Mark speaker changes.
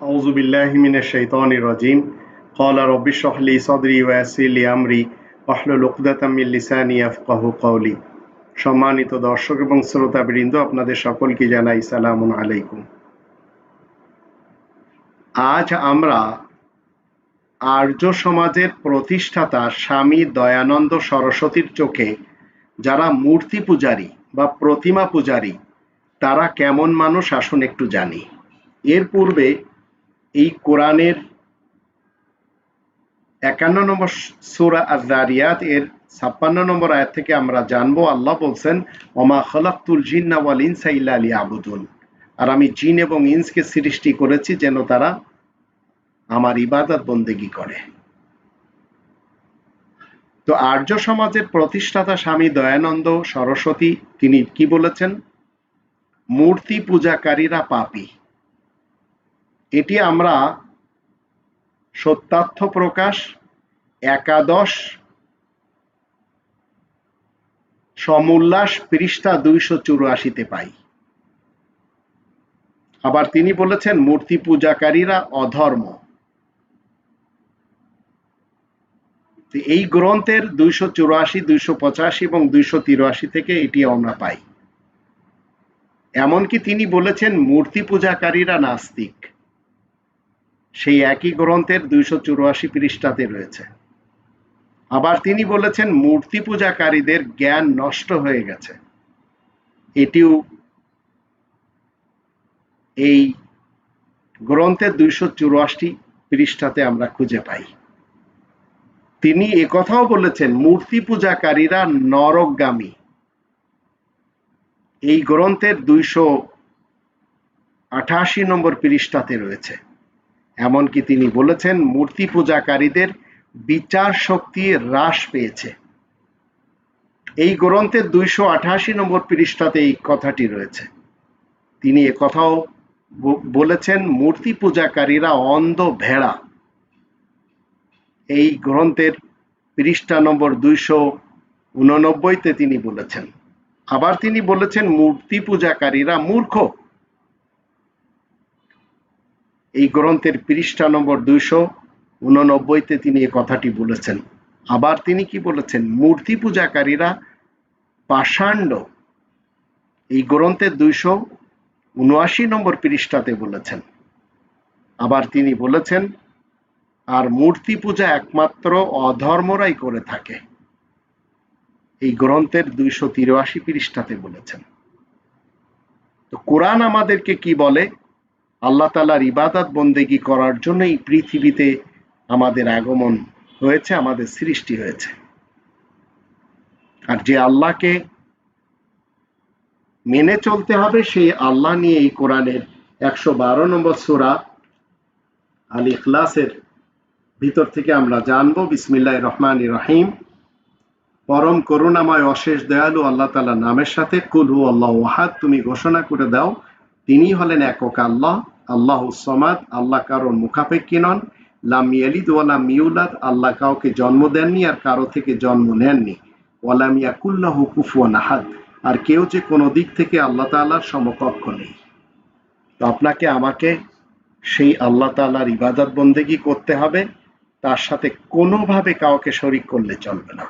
Speaker 1: أعوذ بالله من الشيطان الرجيم قال رب اشرح لي صدري ويسر لي أمري واحلل عقدة من লিসানি يفقهوا قولي সম্মানিত দর্শক এবং শ্রোতাবৃন্দ আপনাদের সকলকে জানাই সালামুন আলাইকুম আজ আমরা আর্য সমাজের প্রতিষ্ঠাতা স্বামী দয়ানন্দ সরস্বতীর চোখে যারা মূর্তি পূজারী বা প্রতিমা পূজারী তারা কেমন মানুষ আসুন একটু জানি এর পূর্বে এই কোরআনের একান্ন নম্বর সুরা আজারিয়াত এর ছাপ্পান্ন নম্বর আয়াত থেকে আমরা জানব, আল্লাহ বলছেন, ওমা খলাকুল জিন্না ওয়াল ইনসা ইল্লা আলী আবুদুন আর আমি জিন এবং ইন্সকে সৃষ্টি করেছি যেন তারা আমার ইবাদত বন্দেগি করে। তো আর্য সমাজের প্রতিষ্ঠাতা স্বামী দয়ানন্দ সরস্বতী, তিনি কি বলেছেন? মূর্তি পূজাকারীরা পাপী। এটি আমরা সত্যার্থ প্রকাশ, একাদশ, সমুল্লাস পৃষ্ঠা দুইশো চুরাশিতে পাই। আবার তিনি বলেছেন, মূর্তি পূজাকারীরা অধর্ম। এই গ্রন্থের দুইশো চুরাশি, দুইশো পঁচাশি এবং দুইশো তিরাশি থেকে এটি আমরা পাই। এমনকি তিনি বলেছেন, মূর্তি পূজাকারীরা নাস্তিক। সেই একই গ্রন্থের দুইশো চুরাশি পৃষ্ঠাতে রয়েছে। আবার তিনি বলেছেন, মূর্তি পূজাকারীদের জ্ঞান নষ্ট হয়ে গেছে। এটিও এই গ্রন্থের দুইশো চুরাশি পৃষ্ঠাতে আমরা খুঁজে পাই। তিনি একথাও বলেছেন, মূর্তি পূজাকারীরা নরকগামী। এই গ্রন্থের দুইশো আঠাশি নম্বর পৃষ্ঠাতে রয়েছে। এমনকি তিনি বলেছেন মূর্তি পূজাকারীদের বিচার শক্তি হ্রাস পেয়েছে। এই গ্রন্থের দুইশো আঠাশি নম্বর পৃষ্ঠাতে এই কথাটি রয়েছে। তিনি কথাও বলেছেন, মূর্তি পূজাকারীরা অন্ধ ভেড়া। এই গ্রন্থের পৃষ্ঠা নম্বর দুইশো উননব্বইতে তিনি বলেছেন। আবার তিনি বলেছেন, মূর্তি পূজাকারীরা মূর্খ। এই গ্রন্থের পৃষ্ঠা নম্বর দুইশো উননব্বইতে তিনি এ কথাটি বলেছেন। আবার তিনি কি বলেছেন? মূর্তি পূজাকারীরা পাষাণ্ড। এই গ্রন্থের দুইশো উনআশি নম্বর পৃষ্ঠাতে বলেছেন। আবার তিনি বলেছেন, আর মূর্তি পূজা একমাত্র অধর্মরাই করে থাকে। এই গ্রন্থের দুইশো তিরাশি পৃষ্ঠাতে বলেছেন। তো কোরআন আমাদেরকে কি বলে? আল্লাহ তালার ইবাদত বন্দেগি করার জন্য এই পৃথিবীতে আমাদের আগমন হয়েছে, আমাদের সৃষ্টি হয়েছে। আর যে আল্লাহকে মেনে চলতে হবে, সেই আল্লাহ নিয়ে এই কোরআনের একশো বারো নম্বর সুরা আল ইখলাসের ভিতর থেকে আমরা জানব বিসমিল্লাহ রহমান রহিম। পরম করুণাময়, অশেষ দয়ালু আল্লাহ তালা নামের সাথে কুলহু আল্লাহ ওয়াহাদ তুমি ঘোষণা করে দাও তিনি হলেন একক আল্লাহ আল্লাহ সমাদ, আল্লাহ কারোর মুখাপেক্ষী নন, লাম ইয়ালিদ ওয়ালাম মিউলাদ আল্লাহ কাউকে জন্ম দেননি আর কারও থেকে জন্ম নেননি। ওয়ালাম ইয়াকুল্লাহু কুফুয়ান আহাদ, আর কেউ যে কোনো দিক থেকে আল্লাহ তাআলার সমকক্ষ নেই। তো আপনাকে আমাকে সেই আল্লাহ তাআলার ইবাদত বন্দেগি করতে হবে, তার সাথে কোনোভাবে কাউকে শরিক করলে চলবে না।